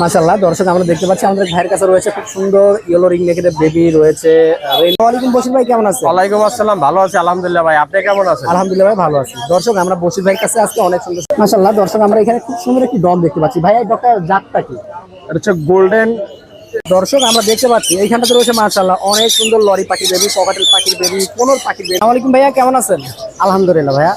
মাশাল্লাহ দর্শক আমরা দেখতে পাচ্ছি আমাদের ভাইয়ের কাছে রয়েছে খুব সুন্দর ইয়েলো রিং নেকের বেবি রয়েছে। ওয়ালাইকুম বসির ভাই কেমন আছে ওয়ালাইকুম আসসালাম ভালো আছি আলহামদুলিল্লাহ ভাই আপনি কেমন আছেন? আলহামদুলিল্লাহ ভাই ভালো আছি। দর্শক আমরা বসির ভাইয়ের কাছে আজকে অনেক সুন্দর মাসাল্লাহ দর্শক আমরা এখানে খুব সুন্দর একটি ডগ দেখতে পাচ্ছি। ভাই এই ডগটার জাতটা কি? এটা হচ্ছে গোল্ডেন দর্শক আমরা দেখতে পাচ্ছি এইখানটাতে রয়েছে মার্শাল্লাহ অনেক সুন্দর লরি পাখি বেবি পকাটেল পাখির বেবি কোনোর পাখির বেবি। আলাইকুম ভাইয়া কেমন আছেন? আলহামদুলিল্লাহ ভাইয়া।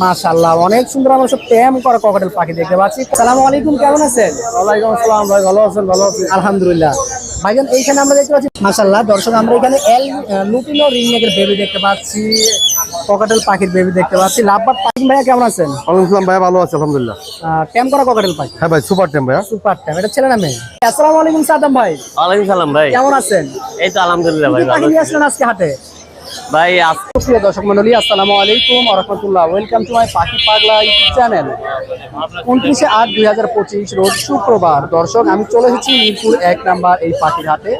মাশাল্লাহ অনেক সুন্দর আমরা সব প্রেম করা ককাটেল পাখি দেখতে পাচ্ছি। সালাম আলাইকুম কেমন আছেন? ওয়ালাইকুম আসসালাম ভাই ভালো আছেন? ভালো আছেন আলহামদুলিল্লাহ। ভাইজান এইখানে আমরা দেখতে পাচ্ছি মাসাল্লাহ দর্শক আমরা এখানে এল লুটিনো বেবি দেখতে পাচ্ছি ককাটেল পাখির বেবি দেখতে পাচ্ছি। লাভবাদ পাখি ভাইয়া কেমন আছেন? আলহামদুলিল্লাহ ভাই ভালো আছে আলহামদুলিল্লাহ। ট্যাম করা ককাটেল পাখি? হ্যাঁ ভাই সুপার ট্যাম ভাইয়া। সুপার ট্যাম এটা ছেলে না মেয়ে? আসসালামু আলাইকুম সাদাম ভাই। ওয়ালাইকুম সালাম ভাই। কেমন আছেন? এই তো আলহামদুলিল্লাহ ভাই পাখি নিয়ে আসলেন আজকে হাটে? ভাই প্রিয় দর্শক মন্ডলী আসসালামু আলাইকুম রহমতুল্লাহ। ওয়েলকাম টু মাই পাখি পাগলা ইউটিউব চ্যানেল উনত্রিশে আট দুই হাজার পঁচিশ রোজ শুক্রবার। দর্শক, আমি চলে এসেছি মিরপুর এক নাম্বার এই পাখির হাটে।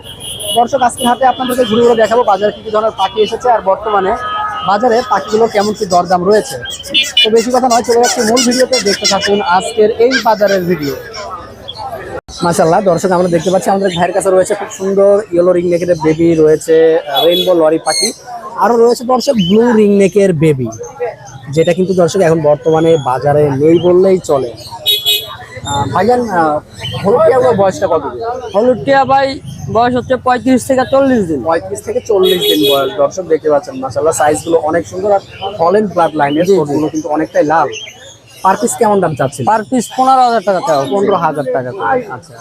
দর্শক, আজকের হাটে আপনাদেরকে ঘুরে ঘুরে দেখাবো বাজারে কি ধরনের পাখি এসেছে আর বর্তমানে বাজারে পাখিগুলো কেমন কি দরদাম রয়েছে। তো বেশি কথা নয়, চলে যাচ্ছে মূল ভিডিওতে। দেখতে থাকুন আজকের এই বাজারের ভিডিও মাশাল্লাহ দর্শক, আমরা দেখতে পাচ্ছি আমাদের ভাইয়ের কাছে রয়েছে খুব সুন্দর ইয়েলো রিং নেকের বেবি রয়েছে রেইনবো লরি পাখি। আরও রয়েছে দর্শক ব্লু রিং নেকের বেবি যেটা কিন্তু দর্শক এখন বর্তমানে বাজারে নেই বললেই চলে। ভাইজান হলুদ বয়সটা কত দিন? হলুদ টিয়া ভাই বয়স হচ্ছে পঁয়ত্রিশ থেকে চল্লিশ দিন। পঁয়ত্রিশ থেকে চল্লিশ দিন বয়স। দর্শক দেখতে পাচ্ছেন মাসাল্লাহ সাইজগুলো অনেক সুন্দর আর ফলেন ব্লাড লাইনের ছোটগুলো কিন্তু অনেকটাই লাল। পার পিস কেমন দাম চাচ্ছেন? পার পিস পনেরো হাজার টাকা চাও পনেরো হাজার টাকা আচ্ছা আচ্ছা।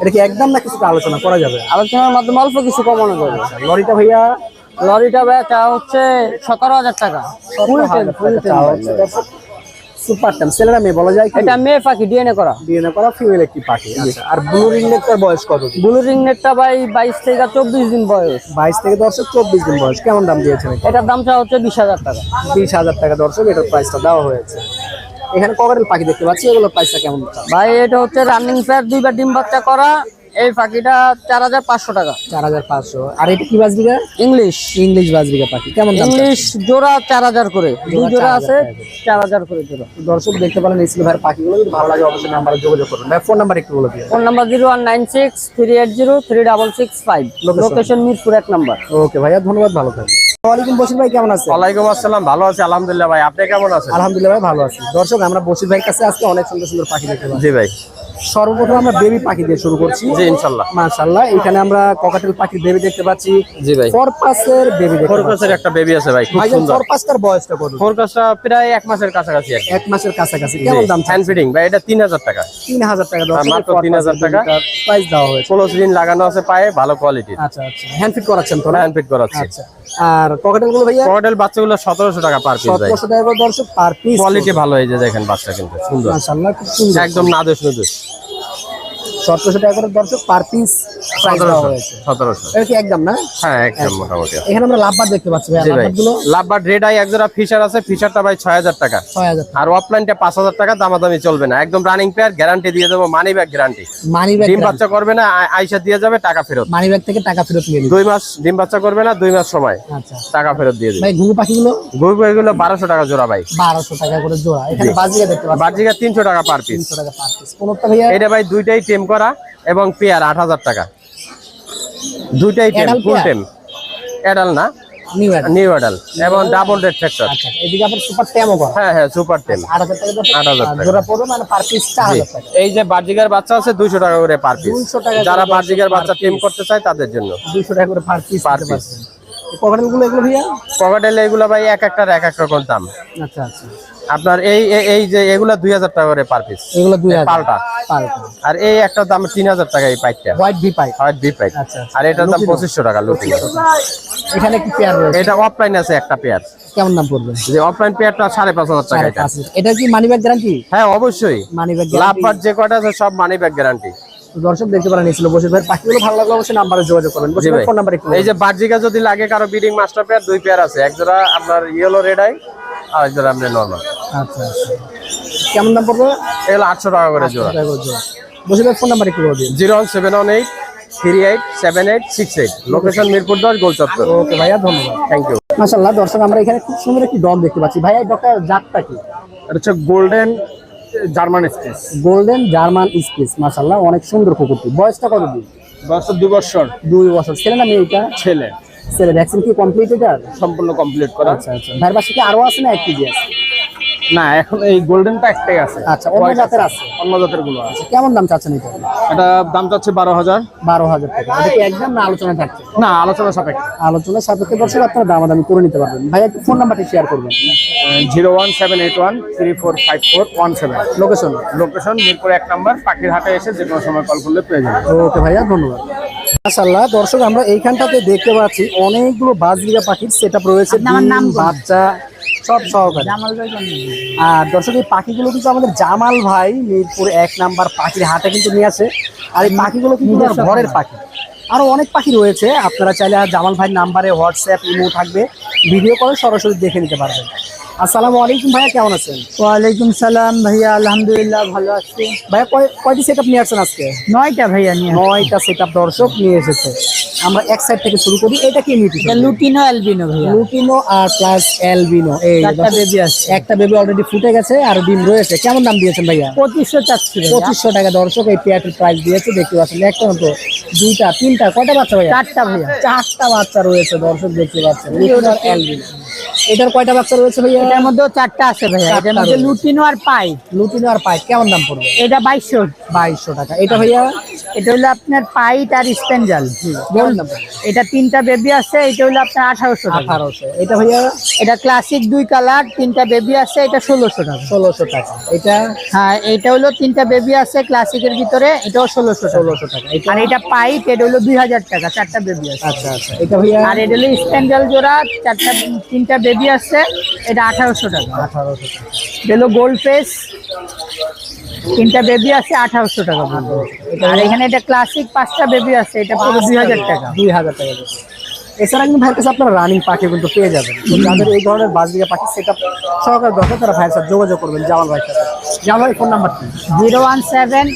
এটা কি একদম না কিছুটা আলোচনা করা যাবে? আলোচনার মাধ্যমে অল্প কিছু কমানো যাবে। লরিটা ভাইয়া লরিটা ভাই চা হচ্ছে সতেরো হাজার টাকা। টেম টেম সুপার টাইম ছেলেরা মেয়ে বলা যায় এটা মেয়ে পাখি ডিএনএ করা। ডিএনএ করা ফিমেল একটি পাখি আচ্ছা আর ব্লু বয়স কত ব্লু ভাই বাইশ থেকে চব্বিশ দিন বয়স। বাইশ থেকে দর্শক চব্বিশ দিন বয়স কেমন দাম দিয়েছেন এটার দাম চা হচ্ছে বিশ হাজার টাকা। বিশ হাজার টাকা দর্শক এটার প্রাইসটা দেওয়া হয়েছে। এখানে ককারেল পাখি দেখতে পাচ্ছি এগুলোর প্রাইসটা কেমন? ভাই এটা হচ্ছে রানিং প্যাড দুইবার ডিম বাচ্চা করা। এই পাখিটা চার হাজার পাঁচশো টাকা। চার হাজার পাঁচশো। আর এটা কি বাজরিকা ইংলিশ। ইংলিশ বাজরিকা পাখি। কেমন ইংলিশ জোড়া চার হাজার করে। দুই জোড়া আছে চার হাজার করে জোড়া। দর্শক দেখতে পারেন ইসলি ভাইয়ের পাখিগুলো যদি ভালো লাগে অবশ্যই নাম্বারে যোগাযোগ করুন। ভাই ফোন নাম্বার একটু বলে দিন। Phone number zero one nine six three eight zero three double six five? Location Mirpur এক নাম্বার ওকে ভাইয়া ধন্যবাদ ভালো থাকবেন। ওয়ালাইকুম বসির ভাই কেমন আছেন? ওয়ালাইকুম আসসালাম ভালো আছি আলহামদুলিল্লাহ ভাই। আপনি কেমন আছেন? আলহামদুলিল্লাহ ভাই ভালো আছি। দর্শক আমরা বসির ভাইয়ের কাছে আজকে অনেক সুন্দর সুন্দর পাখি দেখতে পাচ্ছি। জি ভাই। সর্বপ্রথম আমরা বেবি পাখি দিয়ে শুরু করছি। জি মাশাআল্লাহ এখানে আমরা ককাটেল পাখির বেবি দেখতে পাচ্ছি। জি ভাই। ফরপাসের বেবি দেখতে একটা বেবি আছে ভাই খুব সুন্দর। ফরপাসটার বয়সটা কত? প্রায় এক মাসের কাছাকাছি কি। এক মাসের কাছাকাছি। কেমন দাম হ্যান্ড ফিডিং ভাই এটা তিন হাজার টাকা। তিন হাজার টাকা আর মাত্র 3,000 টাকা। প্রাইস দেওয়া হয়েছে। ষোলো স্ক্রিন লাগানো আছে পায়ে ভালো কোয়ালিটি আচ্ছা আচ্ছা। হ্যান্ড ফিট করাচ্ছেন তো না? হ্যান্ড ফিট করাচ্ছি। আচ্ছা। আর পকেটেলগুলো ভাইয়া? পকেটেল বাচ্চাগুলো সতেরোশো টাকা পার পিস ভাই। সতেরোশো টাকা করে দর্শক পার পিস কোয়ালিটি ভালো এই যে দেখেন বাচ্চা কিন্তু সুন্দর। মাশাআল্লাহ খুব সুন্দর। একদম নাদুস নাদুস সতেরোশো টাকা করে দর্শক পার পিস প্রাইস দেওয়া হয়েছে। সতেরোশো। এটা কি একদম না? হ্যাঁ একদম মোটামুটি। এখানে আমরা লাভবার দেখতে পাচ্ছি ভাই লাভবার লাভবার রেড আই একজোড়া ফিশার আছে ফিশারটা ভাই ছয় হাজার টাকা। আর অফলাইনটা দামাদামি চলবে না। একদম রানিং পেয়ার গ্যারান্টি দিয়ে দেবো money back guarantee money back ডিম বাচ্চা করবে না আইসা দিয়ে যাবে টাকা ফেরত। মানি ব্যাগ থেকে টাকা ফেরত নিয়ে দুই মাস ডিম বাচ্চা করবে না দুই মাস সময়। আচ্ছা। টাকা ফেরত দিয়ে দেবে। ভাই ঘুঘু পাখিগুলো? টাকা জোড়া ভাই। বারোশো টাকা করে জোড়া। এখানে দেখতে পাচ্ছি। টাকা পার পিস তিনশো টাকা পার পিস কোনটা ভাইয়া? এটা ভাই দুইটাই টেম করা এবং পেয়ার আট হাজার টাকা। দুইটাই টেম ফুল? টেম অ্যাডাল না? নিউ অ্যাড অ্যাডাল এবং ডাবল রেড ফ্যাক্টর আচ্ছা এদিকে আপনার সুপার ট্যামও করা। হ্যাঁ হ্যাঁ সুপার টেম আট হাজার টাকা 8,000 টাকা। জোড়া পড়বে মানে পার পিস চার হাজার টাকা। এই যে বার্জিকার বাচ্চা আছে দুইশো টাকা করে পার পিস 200 টাকা যারা বার্জিকার বাচ্চা টেম করতে চায় তাদের জন্য। দুইশো টাকা করে পার পিস Per দিতে piece। পকেটেলগুলো এগুলো ভাইয়া? পকেটেল এগুলো ভাই এক একটার এক এক রকম দাম। আচ্ছা আচ্ছা। আপনার এই এই- যে এগুলা দুই হাজার টাকা করে পার পিস এগুলো দুই হাজার। পাল্টা। আর এই একটা দাম তিন হাজার টাকা এই পাইপটা। হোয়াইট ভি পাইপ হয় বি পাইপ। আর এটার দাম পঁচিশশো টাকা লুটি এখানে কি পেয়ার রয়েছে? এটা অফলাইন আছে একটা পেয়ার কেমন দাম পড়বে? যে অফলাইন পেয়ারটা সাড়ে পাঁচ হাজার টাকা এটা। এটা কি মানি ব্যাগ গ্যারান্টি হ্যাঁ অবশ্যই। মানি ব্যাগ লাভবার যে কটা আছে সব মানি ব্যাগ গ্যারান্টি দর্শক দেখতে পারেন ছিল বসে ভাই। পাখিগুলো ভালো লাগলে অবশ্যই নাম্বারে যোগাযোগ করবেন। বসে ফোন নাম্বার একটু এই যে বার্জিকা যদি লাগে কারও বিডিং মাস্টার পেয়ার দুই পেয়ার আছে। এক জোড়া আপনার ইয়েলো রেড আই আর জোড়া আপনার নর্মাল আচ্ছা আচ্ছা। কেমন দাম পড়বে? এগুলো আটশো টাকা করে জোড়া। বসে ভাই ফোন নাম্বার একটু বলে দিন। Zero one seven one eight three eight seven eight six eight. Location Mirpur দশ গোল চত্বর। ওকে ভাইয়া ধন্যবাদ। থ্যাংক ইউ মাশাল্লাহ দর্শক আমরা এখানে খুব সুন্দর একটি ডগ দেখতে পাচ্ছি। ভাইয়া ডগটার জাতটা কি? এটা হচ্ছে golden German space golden German speech মাশাল্লাহ অনেক সুন্দর কুকুরটি। বয়সটা কত দিন বছর দু বছর। দুই বছর। ছেলে না মেয়েটা ছেলে। ছেলে ভ্যাকসিন কি কমপ্লিট এটার সম্পূর্ণ কমপ্লিট করা। আচ্ছা আচ্ছা। ভাইয়ের বাসা কি আরও আছে না এক কেজি আছে? না এখন এই গোল্ডেনটা একটাই আছে। আচ্ছা, অন্য জাতের আছে? অন্য জাতেরগুলো আছে। আচ্ছা, কেমন দাম চাচ্ছেন এটা? এটা দাম চাচ্ছে বারো হাজার। বারো হাজার টাকা। এটা কি একদম না আলোচনা থাকছে? না আলোচনা সাপেক্ষে। আলোচনা সাপেক্ষে দর্শক আপনারা দামাদামি করে নিতে পারবেন। ভাই একটু ফোন নাম্বারটি শেয়ার করবেন। Zero one seven eight one three four five four one seven. Location location Mirpur এক নাম্বার পাখির হাটে এসে যে কোনো সময় কল করলে পেয়ে যাবেন। ওকে ভাইয়া ধন্যবাদ। মাশাল্লাহ দর্শক আমরা এইখানটাতে দেখতে পাচ্ছি অনেকগুলো বাজরিয়া পাখির সেট রয়েছে। বাচ্চা সব সহকারে। আর দর্শক এই পাখিগুলো কিন্তু আমাদের জামাল ভাই মিরপুর এক নাম্বার পাখির হাটে কিন্তু নিয়ে আসে। আর এই পাখিগুলো কিন্তু ঘরের পাখি। আরও অনেক পাখি রয়েছে। আপনারা চাইলে আর জামাল ভাইয়ের নাম্বারে হোয়াটসঅ্যাপ ইমো থাকবে। ভিডিও করে সরাসরি দেখে নিতে পারবেন। আসসালামু আলাইকুম ভাইয়া কেমন আছেন? ওয়ালাইকুম সালাম ভাইয়া আলহামদুলিল্লাহ ভালো আছি। ভাইয়া কয় কয়টি সেট নিয়ে আসছেন আজকে? নয়টা ভাইয়া নিয়ে নয়টা সেট দর্শক নিয়ে এসেছে। আমরা এক সাইড থেকে শুরু করি এটা কি এটা লুটিনো অ্যালবিনো ভাইয়া। লুটিনো আর প্লাস এলবিনো এই চারটা বেবি আছে একটা বেবি অলরেডি ফুটে গেছে আর ডিম রয়েছে। কেমন দাম দিয়েছেন ভাইয়া? পঁচিশশো ভাইয়া। পঁচিশশো টাকা দর্শক এই পেয়ারটির প্রাইস দিয়েছে। দেখতে পাচ্ছেন একটা মতো দুইটা তিনটা কয়টা বাচ্চা ভাইয়া? চারটা ভাইয়া। চারটা বাচ্চা রয়েছে দর্শক দেখতে পাচ্ছেন। লুটিনো আর এলবিনো এটার কয়টা বাচ্চা রয়েছে ভাইয়া? এটার চারটা আছে ভাইয়া। এটার মধ্যে লুটিনো আর পাই। লুটিনো আর পাইপ কেমন দাম পড়বে? এটা বাইশশো। বাইশশো টাকা। এটা ভাইয়া? এটা হলো আপনার পাইট আর স্পেঞ্জাল এটা তিনটা বেবি আছে এটা হলো আপনার আঠারোশো আঠারোশো। এটা ভাইয়া? এটা ক্লাসিক দুই কালার তিনটা বেবি আছে এটা ষোলোশো টাকা। ষোলোশো টাকা। এটা? হ্যাঁ এটা হলো তিনটা বেবি আছে ক্লাসিকের ভিতরে এটাও ষোলোশো ষোলোশো টাকা। আর এটা পাইপ এটা হলো দুই হাজার টাকা চারটা বেবি আছে। আচ্ছা আচ্ছা। এটা ভাইয়া? আর এটা হলো স্প্যান্ডেল জোড়া চারটা তিনটা বেবি আছে এটা আঠারোশো টাকা আঠারোশো টাকা এটা গোল্ড ফেস তিনটা বেবি আছে আঠারোশো টাকা। আর এখানে এটা ক্লাসিক পাঁচটা বেবি আছে এটা পুরো দুই হাজার টাকা দুই হাজার টাকা। এছাড়া কিন্তু ভাইয়ের কাছে আপনারা রানিং পাখি কিন্তু পেয়ে যাবেন। যাদের এই ধরনের বাজবিঘা পাখি সেটা সহকারে দরকার তারা ভাইয়ের সাথে যোগাযোগ করবেন জামাল ভাইয়ের সাথে। জামাল ভাই ফোন নাম্বার কি? Zero one seven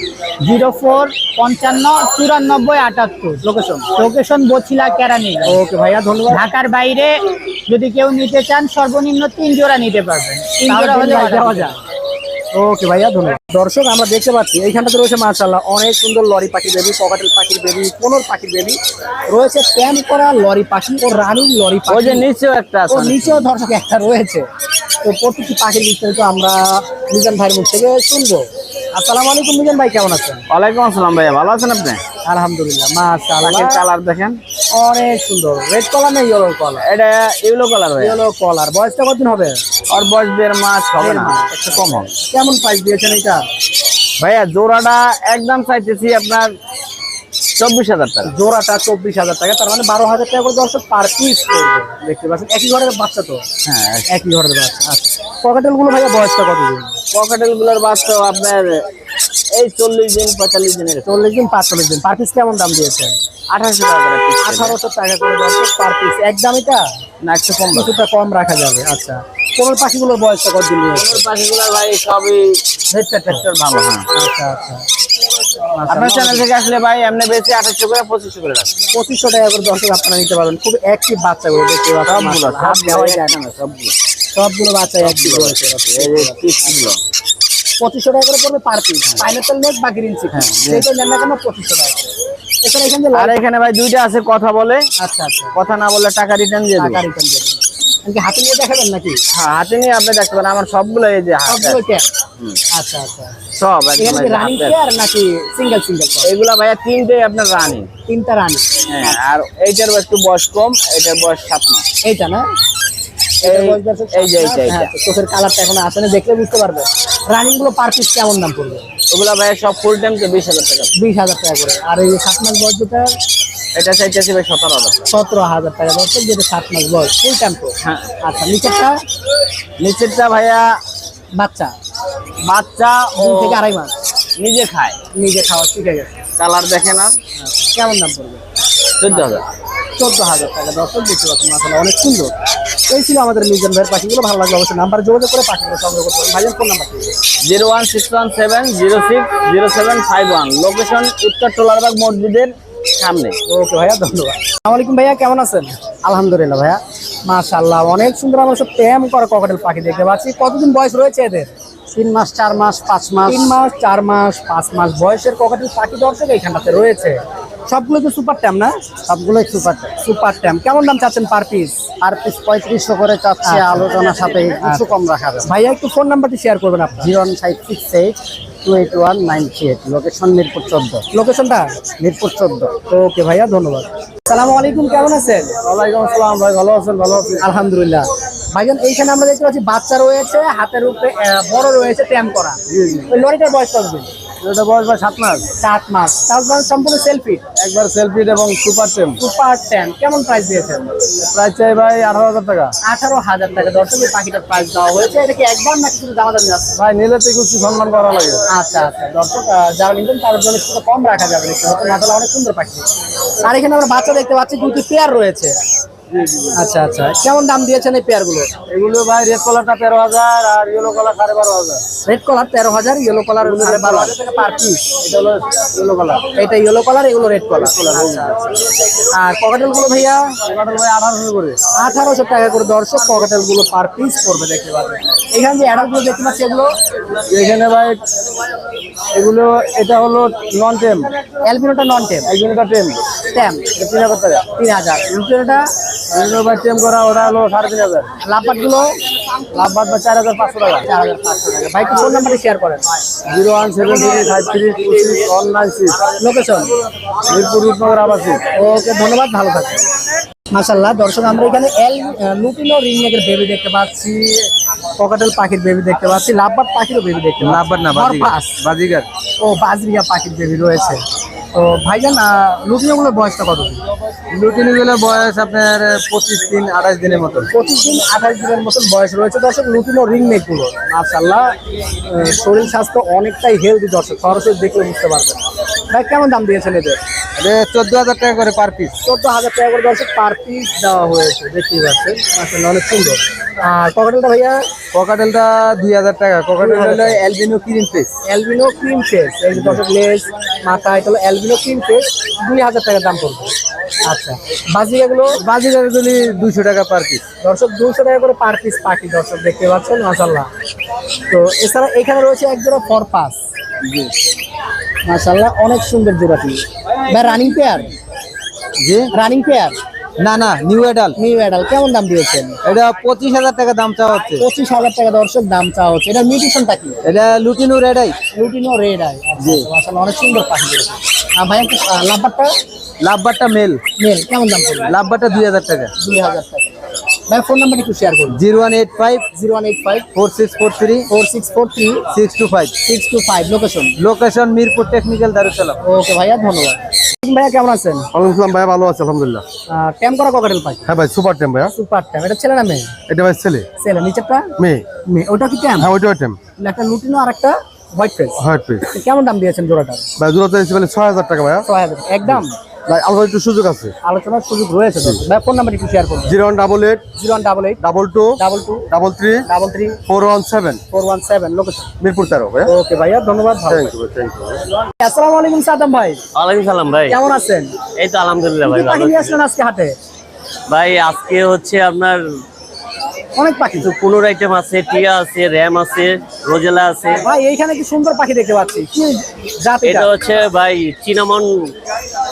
zero four পঞ্চান্ন চুরানব্বই আটাত্তর। লোকেশন লোকেশন বছিলা কেরানি ওকে ভাইয়া ধন্যবাদ। ঢাকার বাইরে যদি কেউ নিতে চান সর্বনিম্ন তিন জোড়া নিতে পারবেন। তিন জোড়া হলে দিতে যায়। ওকে ভাইয়া ধন্যবাদ। দর্শক আমরা দেখতে পাচ্ছি এইখানটাতে রয়েছে মার্শাল্লাহ অনেক সুন্দর লরি পাখি বেবি পকাটেল পাখির বেবি কোনোর পাখির বেবি রয়েছে প্যান করা লরি পাখি ও রানিং লরি ওই যে নিচেও একটা আছে। নিচেও দর্শক একটা রয়েছে। তো প্রতিটি পাখির বিস্তারিত আমরা মিজান ভাইয়ের মুখ থেকে শুনব। আসসালামু আলাইকুম মিজান ভাই কেমন আছেন? ওয়ালাইকুম আসসালাম ভাইয়া ভালো আছেন আপনি? আলহামদুলিল্লাহ মাশাআল্লাহ। কালার দেখেন। অনেক সুন্দর। রেড কলার না ইয়েলো কলার এটা ইউলো কালার ভাইয়া। ইয়েলো কলার বয়সটা কতদিন হবে? ওর বয়স দেড় মাস হবে না। একটু কম হবে। কেমন প্রাইস দিয়েছেন এটা? ভাইয়া জোড়াটা একদম চাইতেছি আপনার চব্বিশ হাজার টাকা। জোড়াটা চব্বিশ হাজার টাকা। তার মানে বারো হাজার টাকা করে দর্শক পার পিস করবে। দেখতে পাচ্ছেন? একই ঘরের বাচ্চা তো? হ্যাঁ একই। ঘরের বাচ্চা। আচ্ছা। পকেটেলগুলো ভাইয়া বয়সটা কতদিন? পকেটেলগুলোর বাচ্চা আপনার এই চল্লিশ দিন পঁয়তাল্লিশ দিনের। চল্লিশ দিন পাঁচচল্লিশ দিন। পার পিস কেমন দাম দিয়েছেন? আঠাশশো টাকা। আঠারোশো টাকা করে দর্শক পার পিস একদম না একটু কম কিছুটা কম রাখা যাবে আচ্ছা। কোন পাখিগুলোর বয়সটা কতদিন রয়েছে পাখিগুলোর ভাই সবই হেডসেট হেডসেট ভালো হ্যাঁ। আচ্ছা আচ্ছা। আপনার চ্যানেল থেকে আসলে ভাই এমনি বেশি আঠাশশো করে পঁচিশশো করে রাখবেন পঁচিশশো টাকা করে দর্শক আপনারা নিতে পারবেন। খুব অ্যাক্টিভ বাচ্চাগুলো দেখতে পাচ্ছেন। সবগুলো মাশাআল্লাহ, দেওয়াই যায় না। সবগুলো। সবগুলো বাচ্চা অ্যাক্টিভ রয়েছে পঁচিশশো টাকা করে পড়বে পার পিস পাইনাপেল নেক বা গ্রিন চিকেন সেটা নেন না কেন পঁচিশশো টাকা করে। আর এখানে ভাই দুইটা আছে কথা বলে। আচ্ছা আচ্ছা। কথা না বলে টাকা রিটার্ন দিয়ে টাকা দেবো। রিটার্ন দিয়ে হাতে নিয়ে দেখাবেন নাকি? হ্যাঁ হাতে নিয়ে আপনি দেখতে পারেন আমার সবগুলো এই যে সবগুলো আচ্ছা আচ্ছা। সব রানিং। নাকি সিঙ্গেল সিঙ্গেল এগুলা ভাইয়া তিনটে আপনার রানিং তিনটা রানিং হ্যাঁ আর এইটার একটু বয়স কম এটার বয়স সাত মাস। এইটা না? এই- যে এইটা, হ্যাঁ। চোখের কালারটা এখন আসে না দেখলে বুঝতে পারবে। রানিংগুলো পার পিস কেমন দাম পড়বে? ওগুলা ভাইয়া সব ফুল টাইম তো বিশ হাজার টাকা। বিশ হাজার টাকা করে। আর এই সাত মাস বয়স যেটা? এটা চাইতেছি ভাই সতেরো হাজার সতেরো হাজার টাকা। দর্শক যেটা সাত মাস বয়স ফুল টাইম তো? হ্যাঁ। আচ্ছা নিচেরটা? নিচেরটা ভাইয়া বাচ্চা? বাচ্চা দুই থেকে আড়াই মাস। নিজে খায়। নিজে খাওয়া শিখে গেছে। কালার দেখেন আর। আচ্ছা, কেমন দাম পড়বে? চোদ্দ হাজার। চোদ্দ হাজার টাকা। দর্শক দেখতে পাচ্ছেন মাসালা অনেক সুন্দর। এই ছিল আমাদের মিজান ভাইয়ের পাখিগুলো। ভালো লাগল অবশ্যই নাম্বার যোগাযোগ করে পাখিগুলো সংগ্রহ করতে পারেন। ভাইয়ের phone number zero one six one seven zero six zero seven five one. Location উত্তর টোলারবাগ মসজিদের সামনে। ওকে ভাইয়া ধন্যবাদ। আসসালামু আলাইকুম ভাইয়া কেমন আছেন? আলহামদুলিল্লাহ ভাইয়া। মাশাআল্লাহ অনেক সুন্দর আমরা সব প্রেম করা ককাটেল পাখি দেখতে পাচ্ছি। কতদিন বয়স রয়েছে এদের? তিন মাস চার মাস পাঁচ মাস। তিন মাস চার মাস পাঁচ মাস বয়সের ককাটেল পাখি দর্শক এইখানটাতে রয়েছে। সবগুলো তো সুপার ট্যাম না? সবগুলোই সুপার সুপার ট্যাম কেমন দাম চাচ্ছেন পার পিস আর পিস পঁয়ত্রিশশো করে চাচ্ছে আলোচনা সাথে কিছু কম রাখা যাবে। ভাইয়া একটু ফোন নাম্বারটি শেয়ার করবেন আপনি zero one five six eight two eight one nine three eight. Location Mirpur চোদ্দ। লোকেশনটা মিরপুর চোদ্দ। ওকে ভাইয়া ধন্যবাদ। সালামু আলাইকুম কেমন আছেন? ওয়ালাইকুম আসসালাম ভাই ভালো আছেন? ভালো আছেন আলহামদুলিল্লাহ। ভাইজান এইখানে আমরা দেখতে পাচ্ছি বাচ্চা রয়েছে হাতের উপরে বড় রয়েছে ট্যাম করা। ওই লরিটার বয়স এটা বয়স ভাই সাত মাস। সাত মাস। তারপর সম্পূর্ণ সেলফি একবার সেলফি এবং সুপার টেম সুপার কেমন প্রাইস দিয়েছেন? প্রাইস চাই ভাই আঠারো হাজার টাকা। আঠারো হাজার টাকা। দর্শক এই পাখিটার প্রাইস দেওয়া হয়েছে। এটা কি একবার না কিছু দামা দামি আছে? ভাই নিলে তো কিছু সম্মান করা লাগে। আচ্ছা আচ্ছা। দর্শক যারা নিবেন তার জন্য একটু কম রাখা যাবে। অনেক সুন্দর পাখি। আর এখানে আমরা বাচ্চা দেখতে পাচ্ছি। দুটি পেয়ার রয়েছে। আচ্ছা আচ্ছা। কেমন দাম দিয়েছেন এই পেয়ারগুলো? এগুলো ভাই রেড কালারটা তেরো হাজার আর ইয়েলো কালার সাড়ে বারো হাজার। রেড কলার তেরো হাজার ইয়েলো কলার সাড়ে বারো হাজার টাকা পার পিস এটা হলো ইয়েলো কালার এটা ইয়েলো কালার এগুলো রেড কলার আর পকেটেলগুলো ভাইয়া? কাটাল ভাই আঠারোশো করে। আঠারোশো টাকা করে দর্শক পকেটেলগুলো পার পিস পড়বে দেখতে পাবেন এখানে যে অ্যাডাল্টগুলো দেখতে পাচ্ছি এগুলো? এখানে ভাই এগুলো এটা হলো নন টেম অ্যালবিনোটা নন টেম একজনটা টেম ট্যাম তিন হাজার টাকা তিন হাজার এগুলো ভাই করা ওটা হলো সাড়ে তিন হাজার লাভবাটগুলো লাভ বা চার হাজার পাঁচশো টাকা। চার হাজার পাঁচশো টাকা। ভাই ফোন নাম্বারটি শেয়ার করেন। Zero one seven three five three two six one nine six. Location Mirpur Rupnagar আবাসিক। ওকে ধন্যবাদ ভালো থাকবেন। মাশাল্লাহ দর্শক আমরা এখানে এল লুটিনো রিংনেকের বেবি দেখতে পাচ্ছি পকেটেল পাখির বেবি দেখতে পাচ্ছি লাভবাট পাখিরও বেবি দেখতে লাভবাদ না নরপাস। বাজিগার। ও বাজরিয়া পাখির বেবি রয়েছে। তো ভাইজান লুটিনো গুলোর বয়সটা কত লুটিনি গুলো বয়স আপনার পঁচিশ দিন আঠাশ দিনের মতন। পঁচিশ দিন আঠাশ দিনের মতন বয়স রয়েছে। দর্শক লুটিনো রিং নেকগুলো মাশাল্লাহ শরীর স্বাস্থ্য অনেকটাই হেলদি দর্শক সরাসরি দেখলে বুঝতে পারবেন। ভাই কেমন দাম দিয়েছেন এদের? চোদ্দ হাজার টাকা করে পার পিস চোদ্দ হাজার টাকা করে দর্শক পার পিস দেওয়া হয়েছে দেখতেই পাচ্ছেন। আসলে অনেক সুন্দর। আর পকেটেলটা ভাইয়া? ককাটেলটা দুই হাজার টাকা। ককাটেল হলো albino cream piece albino cream face এই যে দর্শক লেস মাথা এটা হলো অ্যালবিনো ক্রিম ফেস দুই হাজার টাকা দাম পড়বে। আচ্ছা বাজিকাগুলো বাজিগারগুলি দুইশো টাকা পার পিস দর্শক দুশো টাকা করে পার পিস পাখি দর্শক দেখতে পাচ্ছেন মাসাল্লাহ তো এছাড়া এখানে রয়েছে এক জোড়া ফর পাস মাসাল্লাহ অনেক সুন্দর জোড়াটি। ভাই running pair ji. Running pair না না নিউ অ্যাডাল নিউ অ্যাডাল কেমন দাম দিয়েছেন? এটা পঁচিশ হাজার টাকা দাম চাওয়া হচ্ছে। পঁচিশ হাজার টাকা দর্শক দাম চাওয়া হচ্ছে। এটা মিউটেশনটা কি? এটা lutino red eye lutino red eye আসলে অনেক সুন্দর পাখি দিয়েছে আর ভাই একটু লাভবারটা? লাভবারটা মেল মেল কেমন দাম পড়বে? লাভবারটা দুই হাজার টাকা। দুই হাজার টাকা। ভাই ফোন নাম্বার একটু শেয়ার করুন। Zero one eight five. Zero one eight five. Four six four three. Four six four three. Six two five. Six two five. Location location Mirpur technical Darussalam okay ভাইয়া ধন্যবাদ। ভাইয়া কেমন আছেন? আলহামদুলিল্লাহ ভাই ভালো আছে আলহামদুলিল্লাহ। ট্যাম করা ককাটেল হ্যাঁ ভাই সুপার টেম ভাইয়া। সুপার ট্যাম এটা ছেলে না মেয়ে? এটা ভাই ছেলে। ছেলে নিচেরটা? মেয়ে। মেয়ে। ওটা কি ট্যাম হ্যাঁ একটা লুটিনো আর একটা হোয়াইট হোয়াইট কেমন দাম দিয়েছেন জোড়াটা? ভাই ছয় হাজার টাকা ভাইয়া। ছয় হাজার। একদম? ভাই আলাদা একটু সুযোগ আছে। আলোচনার সুযোগ রয়েছে ভাই ফোন নাম্বার একটু শেয়ার করুন। Zero one double eight zero one double eight double two double two double three double three four one seven. Four one seven location Mirpur তেরো ওকে ভাইয়া ধন্যবাদ থ্যাংক ইউ থ্যাংক ইউ আসসালামু আলাইকুম সাদাম ভাই। ওয়ালাইকুম সালাম ভাই। কেমন আছেন? এই তো আলহামদুলিল্লাহ ভাই ভালো আসলেন আজকে হাটে। ভাই আজকে হচ্ছে আপনার অনেক পাখি। কিছু পনেরো আইটেম আছে টিয়া আছে র্যাম আছে রোজেলা আছে। ভাই এইখানে কি সুন্দর পাখি দেখতে পাচ্ছি। কি জাত এটা? হচ্ছে ভাই cinnamon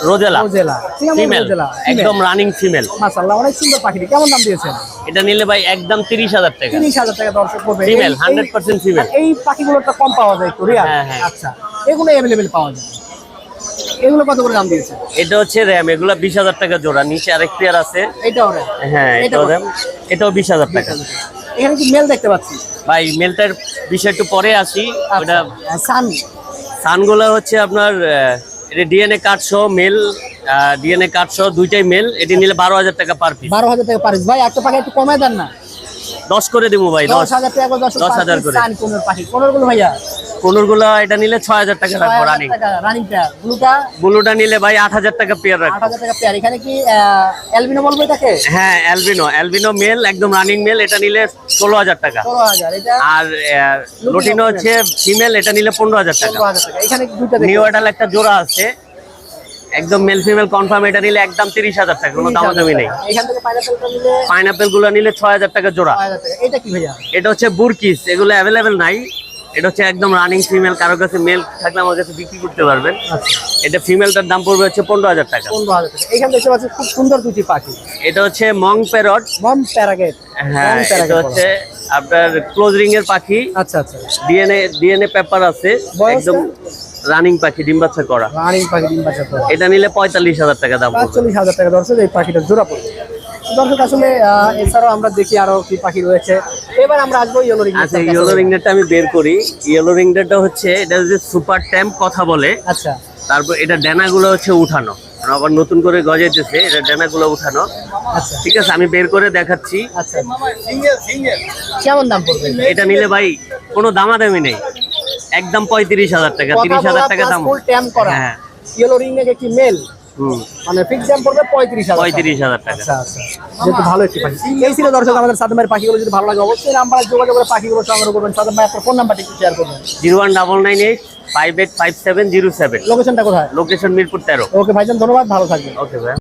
rosella. Rosella. Female rosella একদম রানিং ফিমেল মাশাআল্লাহ অনেক সুন্দর পাখি কেমন দাম দিয়েছেন? এটা নিলে ভাই একদম তিরিশ হাজার টাকা। তিরিশ হাজার টাকা দর্শক করবে। Female, 100% female। এই পাখিগুলো একটা কম পাওয়া যায় একটু রিয়াল হ্যাঁ, হ্যাঁ। আচ্ছা এগুলো অ্যাভেলেবেল পাওয়া যায়। এগুলো কত করে দাম দিয়েছে? এটা হচ্ছে র্যাম এগুলা বিশ হাজার টাকা জোড়া নিচে আরেক পেয়ার আছে। এটাও রে হ্যাঁ এটাও? র্যাম এটাও বিশ হাজার টাকা। এখানে কি মেল দেখতে পাচ্ছি? ভাই মেলটার বিষয় একটু পরে আসি। ওটা আচ্ছা সান সানগুলো হচ্ছে আপনার এটা ডিএনএ কার্ড সহ মেল ডিএনএ কার্ড সহ দুইটাই মেল এটি নিলে বারো হাজার টাকা পার পিস বারো হাজার টাকা পারিস ভাই একটা পাখি একটু কমায় দেন না। দশ করে দিব ভাই দশ। হাজার টাকা দশ হাজার করে। ভাইয়া? এটা নিলে ছয় হাজার টাকা রাখব রানিং রানিং পেয়ার ব্লুটা? ব্লুটা নিলে ভাই আট হাজার টাকা পেয়ার আট হাজার টাকা পেয়ার এখানে কি অ্যালবিনো বলব এটাকে? হ্যাঁ অ্যালবিনো অ্যালবিনো মেল একদম রানিং মেল এটা নিলে ষোলো হাজার টাকা। আর লুটিনো হচ্ছে ফিমেল এটা নিলে পনেরো হাজার টাকা। পনেরো এখানে নিউ অ্যাডাল একটা জোড়া আছে। একদম মেল ফিমেল কনফার্ম এটা নিলে একদম তিরিশ হাজার টাকা কোনো দামা দামি নেই। পাইনাপেলগুলো নিলে ছয় হাজার টাকা জোড়া। এটা কি ভাইয়া? এটা হচ্ছে বুরকিস এগুলো অ্যাভেলেবেল নাই। এটা হচ্ছে একদম রানিং ফিমেল কারও কাছে মেল থাকলে আমার কাছে বিক্রি করতে পারবেন। আচ্ছা। এটা ফিমেলটার দাম পড়বে হচ্ছে পনেরো হাজার টাকা। পনেরো হাজার টাকা। এখানে দেখতে পাচ্ছি খুব সুন্দর দুটি পাখি। এটা হচ্ছে মং প্যারট মম প্যারাগেট হ্যাঁ এটা হচ্ছে আপনার ক্লোজ রিং এর পাখি। আচ্ছা আচ্ছা। ডিএনএ ডিএনএ পেপার আছে। একদম রানিং পাখি ডিম বাচ্চা করা। রানিং পাখি ডিম বাচ্চা করে। এটা নিলে পঁয়তাল্লিশ হাজার টাকা দাম পাঁচচল্লিশ হাজার টাকা দর্শক এই পাখিটা জোড়া পড়বে। দর্শক আসলে এছাড়াও আমরা দেখি আরও কি পাখি রয়েছে। এবার আমরা আসব ইয়েলো রিং আচ্ছা ইয়েলো রিংনেটটা আমি বের করি। ইয়েলো রিংনেটটা হচ্ছে এটা যে সুপার ট্যাম্প কথা বলে আচ্ছা। তারপর এটা ডেনাগুলো হচ্ছে উঠানো। আবার নতুন করে গজাইতেছে এটা ডেনাগুলো উঠানো। আচ্ছা। ঠিক আছে আমি বের করে দেখাচ্ছি। আচ্ছা। কেমন দাম পড়বে? এটা নিলে ভাই কোনো দামাদামি নেই। একদম পঁয়ত্রিশ হাজার টাকা তিরিশ হাজার টাকা দাম। ফুল ট্যাম করা। হ্যাঁ। ইয়েলো রিং এর মেল মানে ফিক্স দাম পড়বে পঁয়ত্রিশ হাজার। পঁয়ত্রিশ হাজার টাকা। আচ্ছা আচ্ছা। যেহেতু ভালো একটি পাখি। এই ছিল দর্শক আমাদের সাদম ভাইয়ের পাখিগুলো যদি ভালো লাগে অবশ্যই নাম্বারে যোগাযোগ করে পাখিগুলো সংগ্রহ করবেন। সাদম ভাই আপনার ফোন নাম্বারটি একটু শেয়ার করবেন। Zero one double nine eight five eight five seven zero seven. লোকেশনটা কোথায়? লোকেশন মিরপুর তেরো। ওকে ভাইজান ধন্যবাদ। ভালো থাকবেন। ওকে ভাই